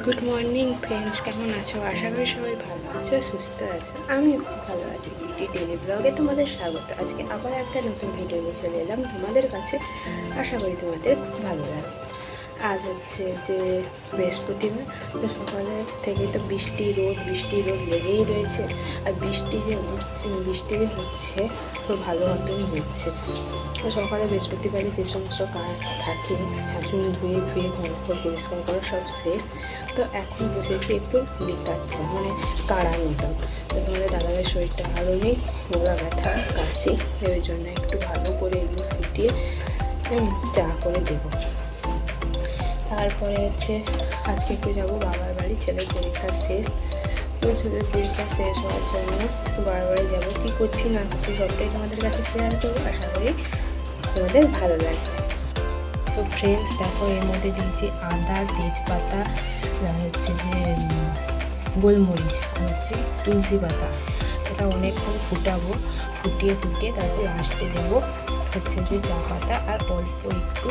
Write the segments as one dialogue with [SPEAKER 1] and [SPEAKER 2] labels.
[SPEAKER 1] Good morning friends কেমন আছো? আশা করি সবাই ভালো আছো, সুস্থ আছো। আমিও খুব ভালো আছি। বিউটি ডেলি ব্লগে তোমাদের স্বাগত। আজকে আবার একটা নতুন ভিডিও নিয়ে চলে এলাম। তোমাদের কাছে আশা করি তোমাদের খুব ভালো লাগবে। আজ হচ্ছে যে বৃহস্পতিবার, তো সকালে থেকে তো বৃষ্টি, রোদ বৃষ্টি, রোদ লেগেই রয়েছে। আর বৃষ্টি যে হচ্ছে, বৃষ্টি যে হচ্ছে তো ভালো মতনই হচ্ছে। তো সকালে বৃহস্পতিবারে যে সমস্ত কাজ থাকে ঝাঁচুন ধুয়ে ধুয়ে ঘর পরিষ্কার করা সব শেষ। তো এখন বসেছি একটু ডিকাচ্ছে মানে কাড়ার মতন। তো তোমাদের দাদাভাইয়ের শরীরটা ভালো নেই গোড়া ব্যথা, কাশি, ওই জন্য একটু ভালো করে এগুলো ফুটিয়ে চা করে দেবো। তারপরে হচ্ছে আজকে একটু যাব বাবার বাড়ি, ছেলের পরীক্ষা শেষ। তো ছেলের পরীক্ষা শেষ হওয়ার জন্য বাবার বাড়ি যাব। কী করছি না করছি সবটাই তোমাদের কাছে শেয়ার করব। আশা করি তোমাদের ভালো লাগবে। তো ফ্রেন্ডস দেখো, এর মধ্যে দিয়েছি আদা, তেজপাতা হচ্ছে যে গোলমরিচ হচ্ছে তুলসী পাতা। এটা অনেকক্ষণ ফুটাবো ফুটিয়ে ফুটিয়ে তারপর লাস্টে দেবো। হচ্ছে যে চা পাতা আর অল্প একটু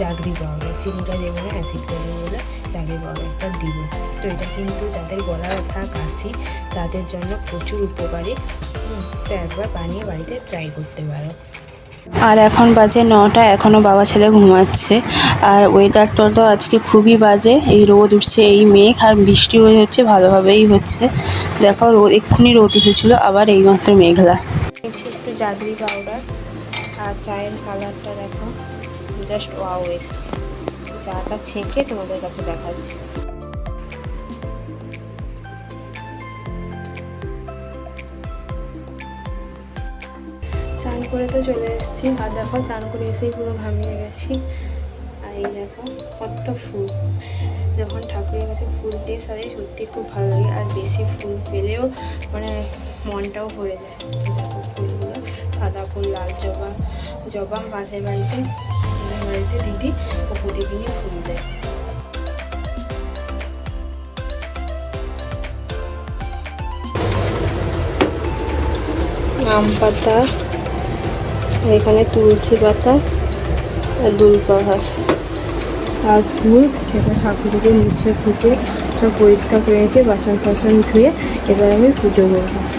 [SPEAKER 1] জাগরি পাউডার চিনিটা দেবো না অ্যাসিড করব বলে জাগরি পাউডারটা দিব। তো এটা কিন্তু যাদের গলা ব্যথা কাশি তাদের জন্য প্রচুর উপকারী। তো একবার বানিয়ে বাড়িতে ট্রাই করতে পারো।
[SPEAKER 2] আর এখন বাজে নটা এখনও বাবা ছেলে ঘুমাচ্ছে। আর ওয়েদারটা তো আজকে খুবই বাজে এই রোদ উঠছে এই মেঘ আর বৃষ্টি হয়ে হচ্ছে ভালোভাবেই হচ্ছে। দেখো রোদ এক্ষুনি রোদ উঠেছিল আবার এইমাত্র মেঘলা।
[SPEAKER 1] একটু জাগরি পাউডার আর চায়ের কালারটা দেখো। জাস্ট ওয়াও এসছে। চাটা ছেঁকে তোমাদের কাছে দেখাচ্ছি। চান করে তো চলে এসেছি। আর দেখো, চান করে এসেই পুরো ঘামিয়ে গেছি। আর এই দেখো, কত ফুল। যখন ঠাকুরের কাছে ফুল দিয়ে সাজাই, সত্যি খুব ভালো লাগে। আর বেশি ফুল পেলেও মানে মনটাও ভরে যায়। দেখো ফুলগুলো। সাদা ফুল, লাল জবা জবা পাশের বাড়িতে বাড়িতে দিদি ও প্রতিদিনই ফুল দেয়। আম পাতা এখানে তুলসী পাতা আর দুলপা ঘাস আর ফুল এবার ঠাকুরকে মুছে খুঁজে সব পরিষ্কার করেছে বাসন ফাসন ধুয়ে এবার আমি পুজো করব।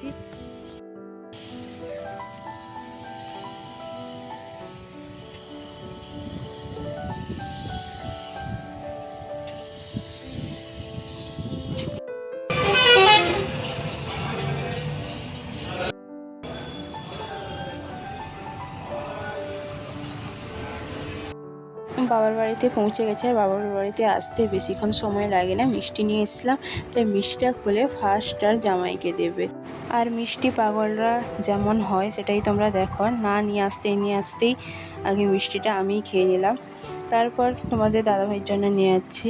[SPEAKER 1] বেরিয়ে
[SPEAKER 2] বাবার বাড়িতে পৌঁছে গেছে, আর বাবার বাড়িতে আসতে বেশিক্ষণ সময় লাগে না। মিষ্টি নিয়ে এসলাম, তাই মিষ্টিটা খুলে ফার্স্ট আর জামাইকে দেবে। আর মিষ্টি পাগলরা যেমন হয়, সেটাই তোমরা দেখো। না, নিয়ে আসতেই নিয়ে আসতেই আগে মিষ্টিটা আমি খেয়ে নিলাম। তারপর তোমাদের দাদাভাইয়ের জন্য নিয়ে যাচ্ছি।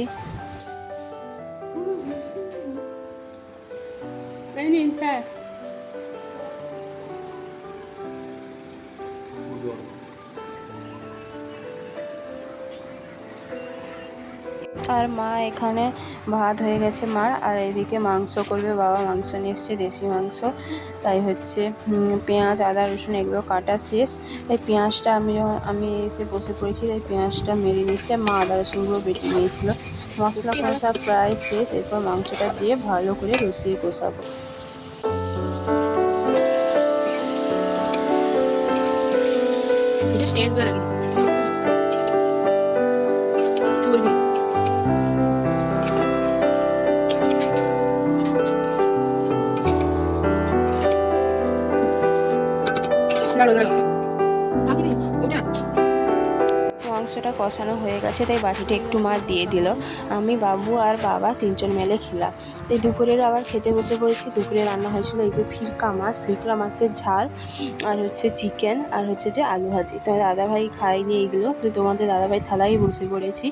[SPEAKER 2] আর মা এখানে ভাত হয়ে গেছে মার, আর এদিকে মাংস করবে, বাবা মাংস নিয়ে এসছে, দেশি মাংস। তাই হচ্ছে পেঁয়াজ, আদা, রসুন এগুলো কাটা শেষ। তাই পেঁয়াজটা আমি যখন, আমি এসে বসে পড়েছি, তাই পেঁয়াজটা মেরে নিচ্ছে মা আদা রসুনগুলো বেটে নিয়েছিল। মশলা কষা প্রায় শেষ, এরপর মাংসটা দিয়ে ভালো করে রসিয়ে কষাবো।
[SPEAKER 3] এটা করে
[SPEAKER 2] মাংসটা
[SPEAKER 1] কষানো হয়ে গেছে, তাই বাটিটা একটু মা দিয়ে দিল। আমি, বাবু আর বাবা তিনজন মেলে খেলাম। তাই দুপুরেরও আবার খেতে বসে পড়েছি। দুপুরে রান্না হয়েছিল এই যে ফিরকা মাছ, ফিরকা মাছের ঝাল, আর হচ্ছে চিকেন, আর হচ্ছে যে আলু ভাজি। তো দাদাভাই খাইনি এইগুলো তো তোমাদের দাদাভাই থালাই বসে পড়েছি।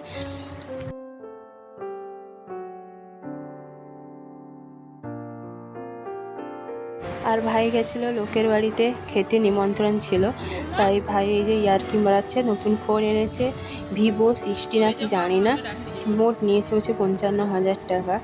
[SPEAKER 1] ভাই গেছিল লোকের বাড়িতে, খেতে নিমন্ত্রণ ছিল। তাই ভাই এই যে ইয়ারকি মারাচ্ছে, নতুন ফোন এনেছে, ভিভো সিক্সটি নাকি জানি না, মোট নিয়েছে হচ্ছে পঞ্চান্ন হাজার টাকা।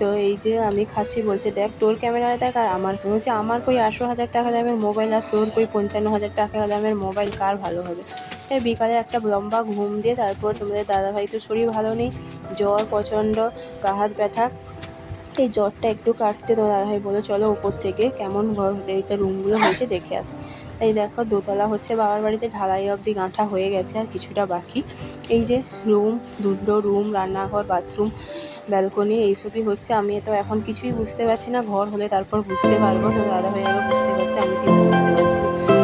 [SPEAKER 1] তো এই যে আমি খাচ্ছি, বলছে দেখ তোর ক্যামেরা দেখ আর আমার, বলছে আমার কই আটশো হাজার টাকা দামের মোবাইল আর তোর কই পঞ্চান্ন হাজার টাকা দামের মোবাইল কার ভালো হবে? তাই বিকালে একটা লম্বা ঘুম দিয়ে তারপর তোমাদের দাদাভাই তো শরীর ভালো নেই, জ্বর প্রচণ্ড, গা হাত ব্যথা এই জ্বরটা একটু কাটতে তো দাদাভাই বলো চলো উপর থেকে কেমন ঘর এইটা রুমগুলো হয়েছে দেখে আসে। তাই দেখো দোতলা হচ্ছে বাবার বাড়িতে ঢালাই অবধি গাঁঠা হয়ে গেছে আর কিছুটা বাকি। এই যে রুম, দুটো রুম, রান্নাঘর, বাথরুম, ব্যালকনি, এইসবই হচ্ছে। আমি তো এখন কিছুই বুঝতে পারছি না, ঘর হলে তারপর বুঝতে পারব তো দাদাভাই আগে বুঝতে পারছে, আমি তো